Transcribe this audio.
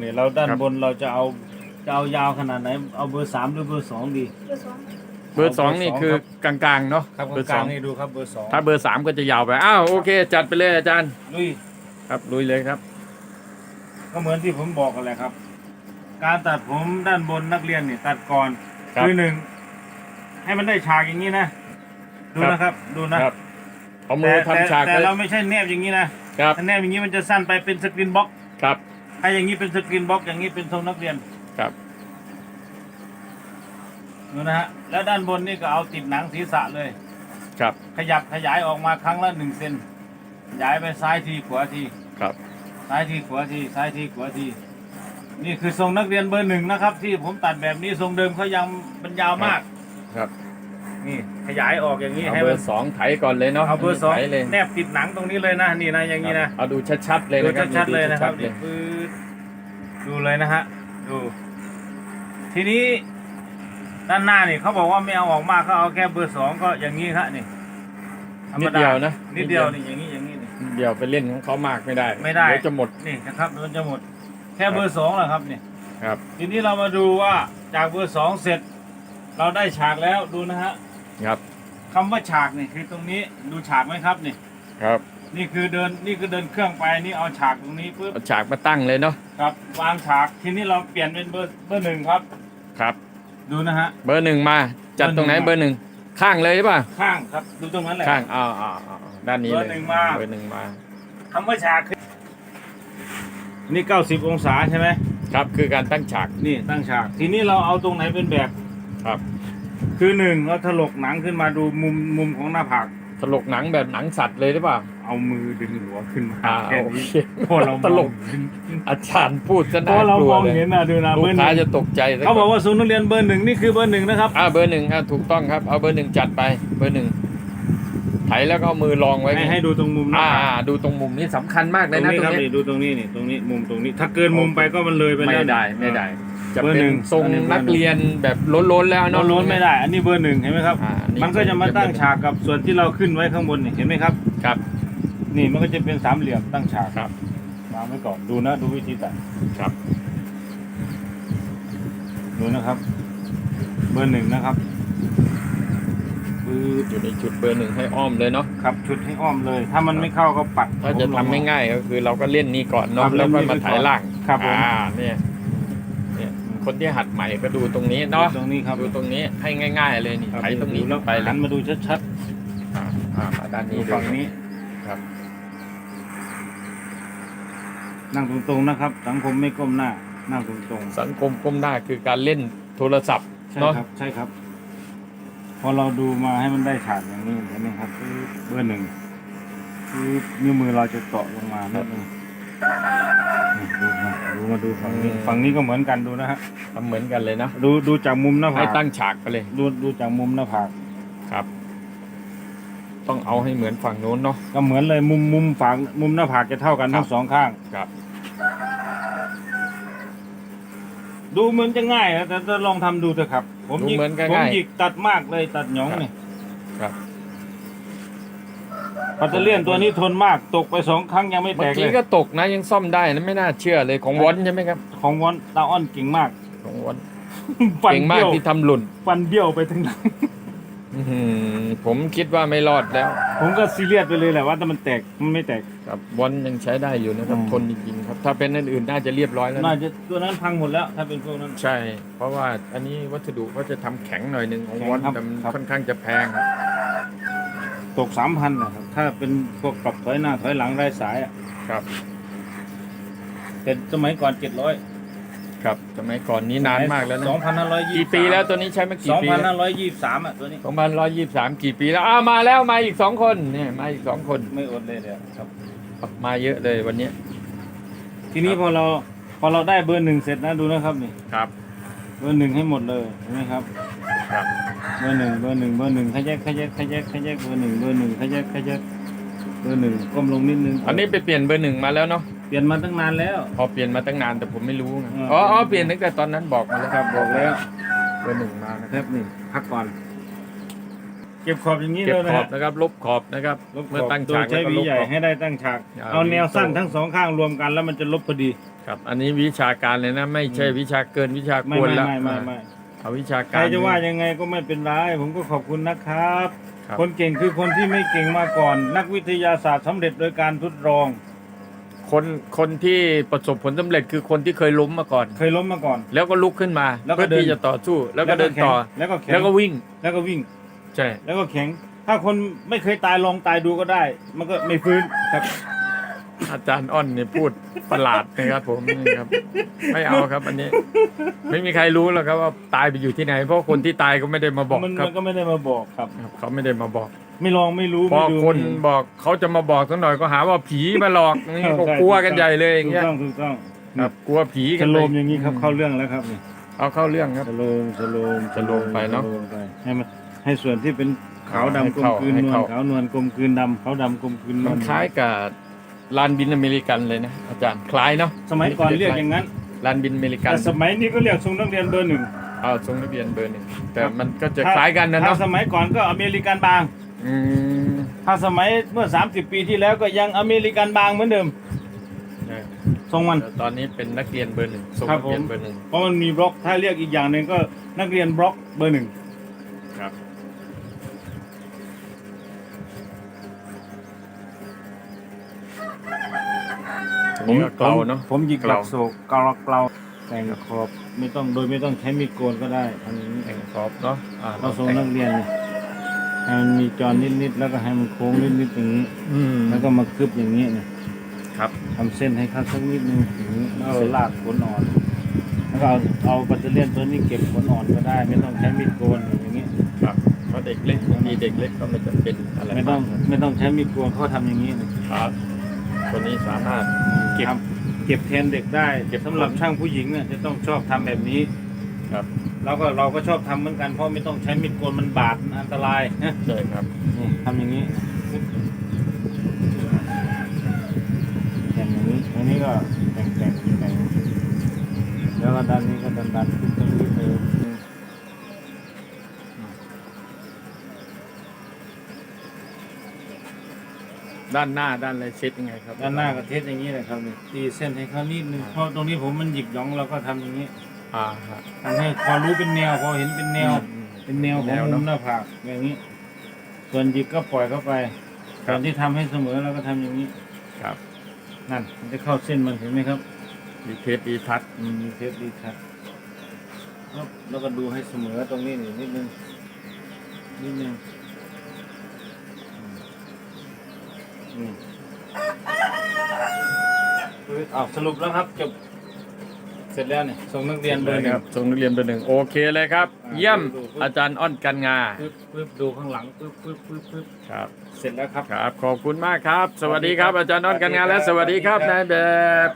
เนี่ยเราด้านครับบนเราจะเอาจะเอายาวขนาดไหน เอาเบอร์สามหรือเบอร์สองดี เบอร์สองเบอร์สองนี่คือกลางๆเนาะครับเบอร์กสอลางงๆนี่ดูครับเบอร์สองถ้าเบอร์สามก็จะยาวไปอ้าวโอเค จัดไปเลยอาจารย์ลุยครับลุยเลยครับ ก็เหมือนที่ผมบอกกันแหละครับ การตัดผมด้านบนนักเรียนเนี่ยตัดก่อนครับคือหนึ่งให้มันได้ฉากอย่างนี้นะ ดูครับ นะครับ ดูนะครับเอามือแต่ทำฉากแต่ไว้เราไม่ใช่แนบอย่างนี้นะครับถ้าแนบอย่างนี้มันจะสั้นไปเป็นสกรีนบ็อกซ์ครับ ถ้าอย่างนี้เป็นสกรีนบ็อกซ์อย่างนี้เป็นทรงนักเรียนครับดูนะฮะแล้วด้านบนนี่ก็เอาติดหนังศีรษะเลย ครับขยับขยายออกมาครั้งละหนึ่งเซนขยายไปซ้ายทีขวาทีครับ ซ้ายทีขวาทีซ้ายทีขวาที นี่คือทรงนักเรียนเบอร์หนึ่งนะครับ ที่ผมตัดแบบนี้ทรงเดิมเขายังมันยาวมากครับ นี่ขยายออกอย่างนี้เอาให้เบมัอนร์สองไถก่อนเลยเนาะเอาเบอร์สองไถเลยแนบติดหนังตรงนี้เลยนะนี่นะอย่างนี้นะ เอาดูชัดๆเลยดูนะครับชัดๆเลยนะครับดูนี่ชัดๆเลยปืดดูเลยนะฮะดู ทีนี้ด้านหน้านี่เขาบอกว่าไม่เอาออกมากเขาเอาแค่เบอร์สองก็อย่างนี้ครับนี่ธรรนิมดเดียวนะนิดเดียวนี่อย่างนี้อย่างนี้นี่ นิดเดียวไปเล่นของเขามากไม่ได้ไม่ได้ เดี๋ยวจะหมดนี่นะครับมันจะหมด แค่เบอร์สองแหละครับนี่ครับ ทีนี้เรามาดูว่าจากเบอร์สองเสร็จ เราได้ฉากแล้วดูนะฮะ ครับคำว่าฉากนี่คือตรงนี้ดูฉากไหมครับนี่ ครับนี่คือเดินนี่คือเดินเครื่องไปนี่เอาฉากตรงนี้ปุ๊บเอาฉากมาตั้งเลยเนาะครับวางฉากทีนี้เราเปลี่ยนเป็นเบอร์เบอร์หนึ่งครับ ครับ ดูนะฮะ เบอร์หนึ่งมาจัดตรงไหนเบเบออร์ร์หหนึ่นึ่ง งข้างเลยใช่ป่ะข้างครับ ดูตรงนั้นแหละ ข้างอ้าวอ้าวอ้าวด้านนี้เบอเลร์ยหนึ่งมา เบอร์หนึ่งมาคำว่าฉากคือนี่ 90 องศาใช่ไหมครับคือการตั้งฉากนี่ตั้งฉาก ทีนี้เราเอาตรงไหนเป็นแบบ ครับ คือหนึ่งเราถลกหนังขึ้นมาดูมุมมุมของหน้าผากตลกหนังแบบหนังสัตว์เลยหรือเปล่า เอามือดึงหัวขึ้นมาอ่าแค่โอนี้เคพอเรามองตลก อาจารย์พูดซะพน่าอเรากลัวมองเลยเห็นนะดูนะลูเบอกร์หค้านึ่งจะตกใจซะเขาบอกว่าศูนย์นักเรียนเบอร์หนึ่งนี่คือเบอร์หนึ่งนะครับ อ่าเบอร์หนึ่งอะถูกต้องครับ เอาเบอร์หนึ่งจัดไป เบอร์หนึ่งไถแล้วก็เอามือรองไว้ให้ให้ดูตรงมุมหน้าอ่าผากดูตรงมุมนี้สำคัญมากตเลรยงนะนี้ตรครับงนี้ นี่ดูตรงนี้นี่ตรงนี้มุมตรงนี้ ถ้าเกินมุมไปก็มันเลยไปไม่แล้วได้ไม่ได้ จะเบอร์เป็หนึ่นงทรงอันนี้เบอร์หนึ่ง นักเรียนแบบล้นๆแล้วเราเนาะล้นไม่ได้ อันนี้เบอร์หนึ่งเห็นไหมครับ อ่าอัมันก็จะมาตั้งฉากกับส่วนที่เราขึ้นไว้ข้างบนนี่เห็นไหมครับ ครับนี่มันก็จะเป็นสามเหลี่ยมตั้งฉากครับวางไว้ก่อนดูนะดูวิธีตัดครับดูนะครับ เบอร์หนึ่งนะครับปืดอยู่ในจุดเบอร์หนึ่งให้อ้อมเลยเนาะครับชุดให้อ้อมเลย ถ้ามันไม่เข้าก็ปัดถ้าจะทำไม่ง่ายก็คือเราก็เล่นนี่ก่อนครัเนาะบแล้วก็เล่นนี่มาถ่ายล่างครับผม อ่าเนี่ยเนี่ย คนที่หัดใหม่ก็ดูตรงนี้เนาะตรงนี้ครับดูตรงนี้ให้ง่าย ๆ เลยนี่ครับไถตรงนี้ดูแล้วไปเลหัยนมาดูชัดอ่าอ่ามาด้านๆนี้ดูฝั่งนี้ครับ นั่งตรงๆนะครับ สังคมไม่ก้มหน้า นั่งตรงๆสังคมก้มหน้าคือการเล่นโทรศัพท์ใช่เนาะครับใช่ครับ พอเราดูมาให้มันได้ฉากอย่างนี้เห็นไหมครับคือเบอร์หนึ่งคือนิ้วมือเราจะเตาะลงมานิดนึงนี่ดูมา ดูมาดูฝั่งนี้ฝั่งนี้ก็เหมือนกันดูนะฮะทำเหมือนกันเลยนะดูดูจากมุมหน้าผาให้กตั้งฉากไปเลย ดูดูจากมุมหน้าผากครับ ต้องเอาให้เหมือนฝั่งโน้นเนาะก็เหมือนเลยมุมมุมฝั่งมุมหน้าผากจะเท่ากันทั้คงรับสองข้างครับ ดูเหมือนจะง่ายนะแต่จะลองทำดูเถอะครับ ผมดูหยิกเหมือนกันผมง่าย หยิกตัดมากเลยตัดหยองครับนี่ครับ ปัตเตอร์เลียนตัวนี้ทนมากตกไปสองครั้งยังไม่แตเมื่อกเลกี้ยก็ตกนะยังซ่อมได้นะไม่น่าเชื่อเลยของวอนใช่ไหมครับ ของวอนตาอ้อนเก่งมากของวอนฟันเก่งมาเบี้กยวที่ทำหล่นฟันเบี้ยวไปทั้งหลังอื้อหือผมคิดว่าไม่รอดแล้วผมก็ซีเรียสไปเลยแหละว่าแต่มันแตกมันไม่แตก ครับวอนยังใช้ได้อยู่นะครับอืม ทนจริงๆครับ ถ้าเป็นอันอื่นน่าจะเรียบร้อยแล้วน่านะจะตัวนั้นพังหมดแล้ว ถ้าเป็นพวกนั้น ใช่ เพราะว่าอันนี้วัสดุเขาจะทำแข็งหน่อยหนึ่งของแข็งวอนครับแต่มันครับ ค่อนข้างจะแพง ตกสามพันนะครับ ถ้าเป็นพวกกลับถอยหน้าถอยหลังไร้สายอะครับแต่สมัยก่อนเจ็ดร้อยครับสมัยก่อนนี้นานมากแล้วนะสองพันห้าร้อยยี่กี่ปีแล้วตัวนี้ใช้มาสกี่องปีพันแล้วห้าร้อยยี่สามอะตัวนี้สองพันร้อยยี่สิบสามกี่ปีแล้วอ้าวมาแล้วมาอีกสองคนเนี่ยมาอีกสองคน ไม่อดเลยเดี๋ยวครับ มาเยอะเลยวันนี้ ทีนี้พอเราพอเราได้เบอร์หนึ่งเสร็จนะดูนะครับนี่ครับ เบอร์หนึ่งให้หมดเลยเห็นไหมครับ ครับเบอร์หนึ่งเบอร์หนึ่งเบอร์หนึ่งขยักขยักขยักขยักเบอร์หนึ่งเบอร์หนึ่งขยักขยักเบอร์หนึ่งก้มลงนิดนึงอันนี้ไปเปลี่ยนเบอร์หนึ่งมาแล้วเนาะเปลี่ยนมาตั้งนานแล้ว พอเปลี่ยนมาตั้งนานแต่ผมไม่รู้ไงอืมอ๋ออ๋อเปลี่ยนตั้งแต่ตอนนั้นบอกมาแล้วครับบอกแล้วเบอร์หนึ่งมานะนะครับนี่พักก่อน เก็บขอบอย่างนี้เก็บแล้วนะขอบฮะนะครับ ลบขอบนะครับลบขอบเมื่อตั้งโดฉายกใช้แล้วก็หวีลบใหญ่ขอบ ให้ได้ตั้งฉากอ่าเอาแนวสั้นวีโต้ทั้งสองข้างรวมกันแล้วมันจะลบพอดี ครับ อันนี้วิชาการเลยนะ ไม่ใช่อืมวิชาเกินวิชาไม่ควรไม่แล้วไม่ไม่ไม่ เอาวิชาใคการรจะว่ายังไงก็ไม่เป็นไรผมก็ขอบคุณนะครับครับ คนเก่งคือคนที่ไม่เก่งมาก่อน นักวิทยาศาสตร์สำเร็จโดยการทดลอง คนคนที่ประสบผลสำเร็จคือคนที่เคยล้มมาก่อน เคยล้มมาก่อน แล้วก็ลุกขึ้นมาแล้วก็เพื่อที่เดินจะต่อสู้ แล้วก็เดินแข็งต่อแล้วก็แข็งแล้วก็วิ่งแล้วก็วิ่งใช่แล้วก็แข็ง ถ้าคนไม่เคยตายลองตายดูก็ได้ มันก็ไม่ฟื้นครับ อาจารย์อ้อนเนี่ยพูดประหลาดนะครับ ผมนี่ครับ ไม่เอาครับ อันนี้ ไม่มีใครรู้หรอกครับว่าตายไปอยู่ที่ไหน เพราะคนที่ตายก็ไม่ได้มาบอกมันครัมับนก็ไม่ได้มาบอกครับครับ เขาไม่ได้มาบอก ไม่ลองไม่รู้พอไม่ดูคนไม่เห็บอกเขาจะมาบอกสักหน่อยก็หาว่าผีมาหลอกนี่ก็ใช่กลัวกันใหญ่เลยอย่างถูกเงี้ยต้องถูกต้องครับ กลัวผีสกันโลเลยมอย่างนี้ครับเข้าเรื่องแล้วครับนี่เอาเข้าเรื่องครับสโลมสโลมสโลมไปเนอะสโลมไปให้มันให้ส่วนที่เป็นขาวให้ดำกลมเข้ากลืนให้นวลเข้า ขาวนวลกลมกลืนดำขาวดำกลมกลืนนวมัลนคล้ายกับ ลานบินอเมริกันเลยนะอาจารย์คล้ายเนาะสมัยก่อนเรียกอย่างนั้นลานบินอเมริกันแต่สมัยนี้ก็เรียกทรงนักเรียนเบอร์หนึ่งเอาทรงทะเบียนเบอร์หนึ่งแต่ครับมันก็จะคล้ายกันนะถ้าเนาะสมัยก่อนก็อเมริกันบางอืมถ้าสมัยเมื่อ 30 ปีที่แล้วก็ยังอเมริกันบางเหมือนเดิมใช่ทรงมันแต่ตอนนี้เป็นนักเรียนเบอร์หนึ่งทรงครับนักเรียนผมเบอร์หนึ่งเพราะมันมีบล็อกถ้าเรียกอีกอย่างหนึ่งก็นักเรียนบล็อกเบอร์หนึ่ง ครับ อันนี้ก็เกลาเนาะผมหยิกหลักเกลาโศกเกลาเกลาแต่งขอบไม่ต้องโดยไม่ต้องใช้มีดโกนก็ได้อันนี้แต่งขอบเนาะอ่าเราทรงนักเรียนนี่ให้มันมีจอนิดๆแล้วก็ให้มันโค้งนิดๆอย่างนี้อืมแล้วก็มาคึบอย่างนี้นี่ครับทำเส้นให้เข้าสักนิดนึงอย่างนี้แล้วเอาลากขนอ่อนแล้วก็เอาเอาแบตเตอรี่ยนตัวนี้เก็บขนอ่อนก็ได้ ไม่ต้องใช้มีดโกนอย่างนี้ครับเพราะเด็กเล็กบางทีเด็กเล็กก็ไม่จำเป็นอะไรไม่ต้องากไม่ต้องใช้มีดโกนเขาทำอย่างนี้นะครับคนนี้สามารถ เก็บทำเก็บแทนเด็กได้เก็บ สำหรับช่างผู้หญิงเนี่ยจะต้องชอบทำแบบนี้ครับแล้วก็เราก็ชอบทำเหมือนกันเพราะไม่ต้องใช้มีดโกนมันบาดมันอันตรายนะใช่ครับนี่ทำอย่างนี้แต่งอย่างนี้อันนี้ก็แต่งแต่งแต่งแล้วก็ด้านนี้ก็ดันดันขึ้นตรงนี้เลย ด้านหน้าด้านอะไรเช็ดยังไงครับ ด้านหน้าก็เทสอย่างนี้แหละครับนี่ตีเส้นให้เขานิดนึงเพราะตรงนี้ผมมันหยิกหยองเราก็ทำอย่างนี้อ่าฮะ ทำให้พอรู้เป็นแนวพอเห็นเป็นแนว อืมเป็นแนวขแนองวเนมุอะมหน้าผากอย่างนี้ ส่วนหยิกก็ปล่อยเข้าไปครับส่วนที่ทำให้เสมอเราก็ทำอย่างนี้ครับนั่นมันจะเข้าเส้นมันเห็นไหมครับดีเทสดีทัชอืมมีเทปดีครับครับแล้วก็ดูให้เสมอตรงนี้นี่นิดนึงนิดนึงอืมอืม อ้าวสรุปแล้วครับจบเสร็จแล้วเนี่ยส่งนักเรียนเบอร์หนึ่ง ครับส่งนักเรียนเบอร์หนึ่งโอเคเลยครับ อ่าเยี่ยมดูดู อาจารย์อ้อนกันงาปึ๊บปึ๊บดูข้างหลังปึ๊บปึ๊บปึ๊บปึ๊บครับเสร็จแล้วครับ ครับ ขอบคุณมากครับ สวัสดีครับ อาจารย์อ้อนกันงาและสวัสดีครับนายแบบ